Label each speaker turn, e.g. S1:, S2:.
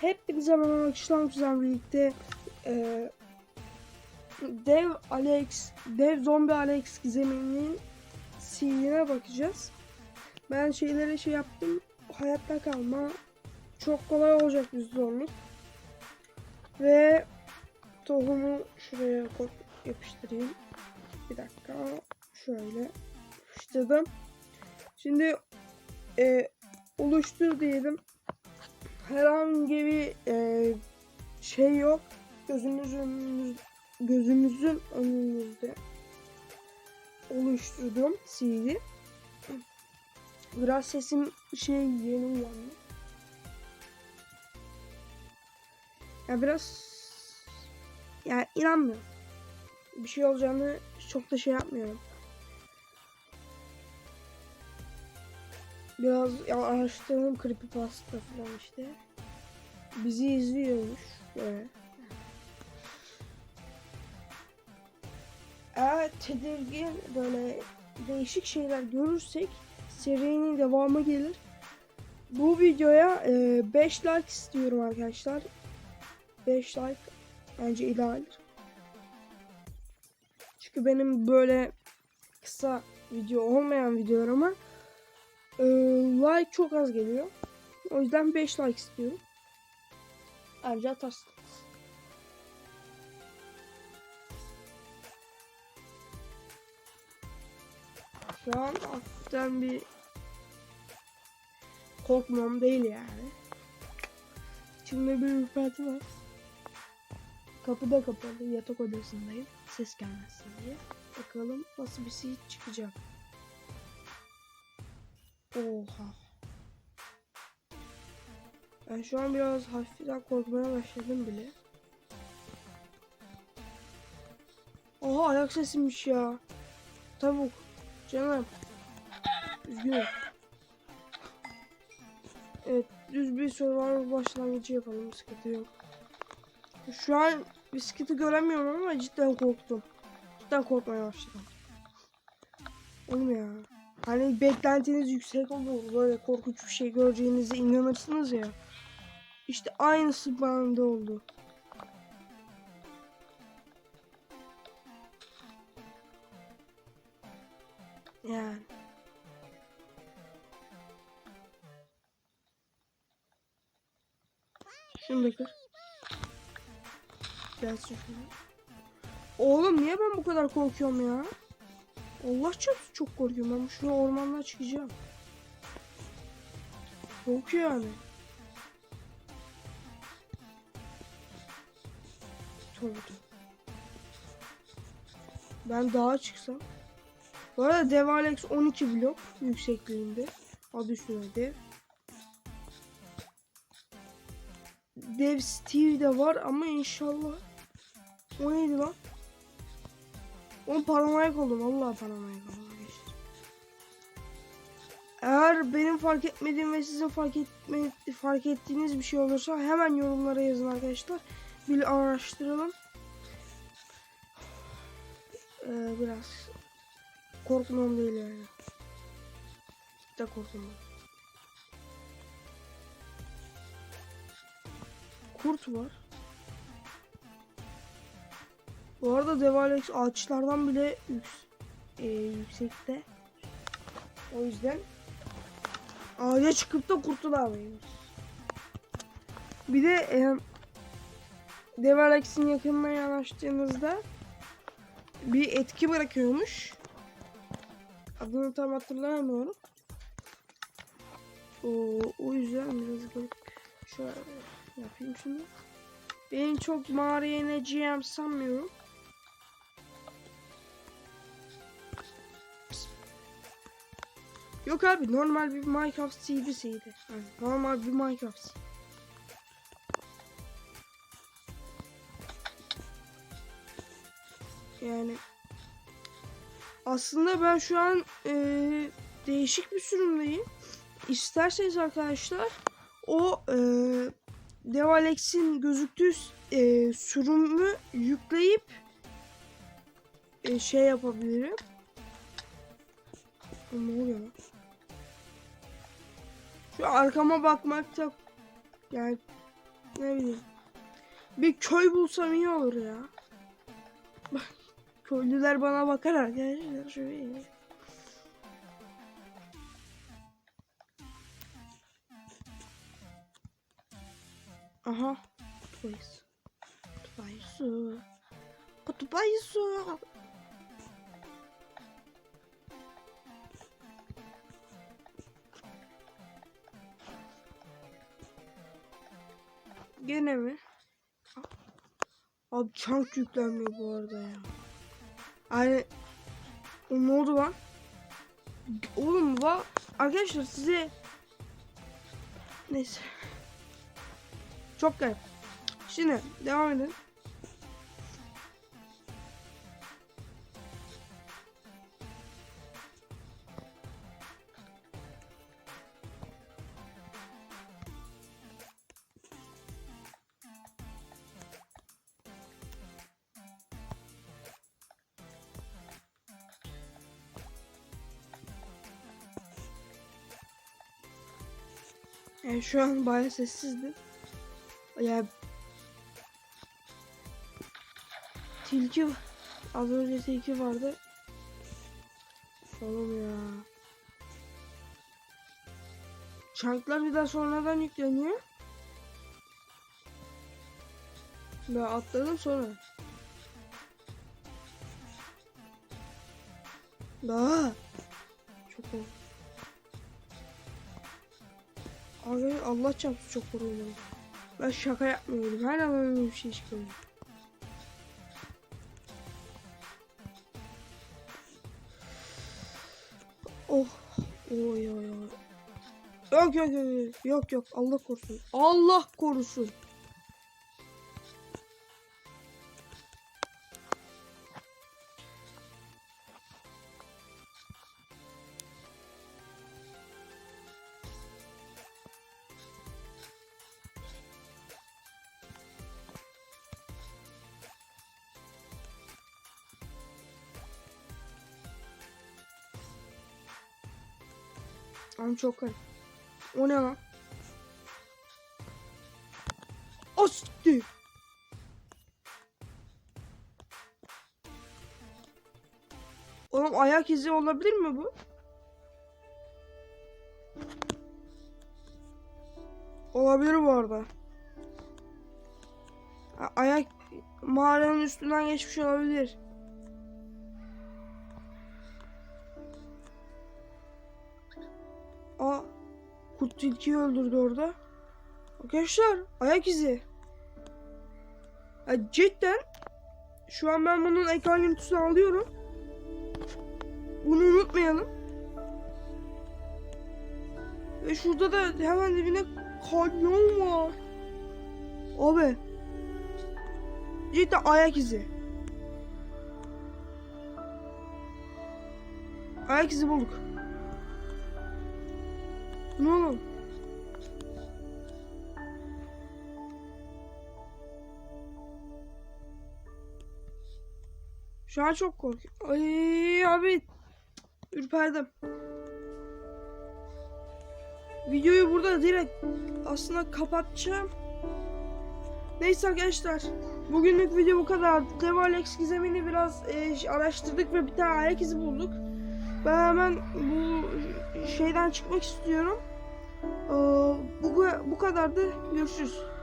S1: Hepinize merhaba arkadaşlar birlikte e, Dev Alex, Dev Zombi Alex gizeminin CV'ne bakacağız. Ben şeylere şey yaptım. Hayatta kalma çok kolay olacak bir zorluk. Ve tohumu şuraya yapıştırayım. Bir dakika. Şöyle yapıştırdım. Şimdi e, oluştur diyelim herhangi bir e, şey yok. Gözümüzün gözümüzün önümüzde oluşturdum CD. Biraz sesim şey yeni uyandı. Ya biraz ya inanmıyorum. Bir şey olacağını çok da şey yapmıyorum. Biraz ya araştırdım creepypasta falan işte. Bizi izliyormuş böyle. Eğer tedirgin böyle değişik şeyler görürsek serinin devamı gelir. Bu videoya 5 like istiyorum arkadaşlar. 5 like bence ideal. Çünkü benim böyle kısa video olmayan videolarıma ee, like çok az geliyor. O yüzden 5 like istiyorum. Ayrıca atarsınız. Şu an hafiften bir korkmam değil yani. İçimde bir ürperti var. Kapı da kapalı. Yatak odasındayım. Ses gelmesin diye. Bakalım nasıl bir şey çıkacak. Oha. Ben şu an biraz hafiften korkmaya başladım bile. Oha ayak sesimmiş ya. Tavuk. Canım. Üzgünüm. Evet düz bir survival başlangıcı yapalım. Sıkıntı yok. Şu an bisikleti göremiyorum ama cidden korktum. Cidden korkmaya başladım. Oğlum ya. Hani beklentiniz yüksek olur. Böyle korkunç bir şey göreceğinize inanırsınız ya. İşte aynısı bende oldu. Yani. Şunu kır. Gelsin. Oğlum niye ben bu kadar korkuyorum ya? Allah çarpsın çok korkuyorum. Ben şuraya ormandan çıkacağım. Korkuyor yani. Tövbe. Ben dağa çıksam. Bu arada Dev Alex 12 blok yüksekliğinde. Adı üstüne dev. Dev Steve de var ama inşallah. O neydi lan? On paranoyak oldum. Vallahi paranoyak oldum. Eğer benim fark etmediğim ve sizin fark etme, fark ettiğiniz bir şey olursa hemen yorumlara yazın arkadaşlar. Bir araştıralım. Ee, biraz korkmam değil yani. De korkmam. Kurt var. Bu arada Devalex ağaçlardan bile yük, e, yüksekte. O yüzden ağaca çıkıp da kurtulamıyoruz. Bir de e, Devalex'in yakınına yanaştığınızda bir etki bırakıyormuş. Adını tam hatırlayamıyorum. O, o yüzden biraz garip. Şöyle yapayım şunu. Ben çok mağaraya ineceğim sanmıyorum. Yok abi normal bir Minecraft CD'siydi. Yani normal bir Minecraft. CD. Yani aslında ben şu an e, değişik bir sürümdeyim. İsterseniz arkadaşlar o e, Devalex'in gözüktüğü e, sürümü yükleyip e, şey yapabilirim. Ne oluyor lan? Şu arkama bakmakta yani ne bileyim. Bir köy bulsam iyi olur ya. Bak köylüler bana bakar arkadaşlar şöyle. Aha. Ayısı. Kutup ayısı. Kutup ayısı. Gene mi? Abi çank yüklenmiyor bu arada ya. Hani o ne oldu lan? Oğlum bak arkadaşlar size neyse. Çok garip. Şimdi devam edin. Yani şu an bayağı sessizdi. Ya tilki az önce tilki vardı. Oğlum ya. Çanklar bir daha sonradan yükleniyor. Ben atladım sonra. Daha. Çok oldu. Abi Allah çarpsın çok korkuyorum. Ben şaka yapmıyorum. Her an öyle bir şey çıkıyor. Oh. Oy oy oy. Yok yok yok yok. Yok. Allah korusun. Allah korusun. Ama çok garip. O ne lan? Asti. Oğlum ayak izi olabilir mi bu? Olabilir bu arada. Ayak mağaranın üstünden geçmiş olabilir. Kurt tilkiyi öldürdü orada. Arkadaşlar ayak izi. Ya cidden şu an ben bunun ekran görüntüsünü alıyorum. Bunu unutmayalım. Ve şurada da hemen dibine kanyon var. Abi. Cidden ayak izi. Ayak izi bulduk. Ne oğlum? Şu an çok korkuyorum. Ay abi. Ürperdim. Videoyu burada direkt aslında kapatacağım. Neyse arkadaşlar. Bugünlük video bu kadar. Devalex gizemini biraz e, araştırdık ve bir tane izi bulduk. Ben hemen bu şeyden çıkmak istiyorum. Ee, bu, bu kadar da görüşürüz.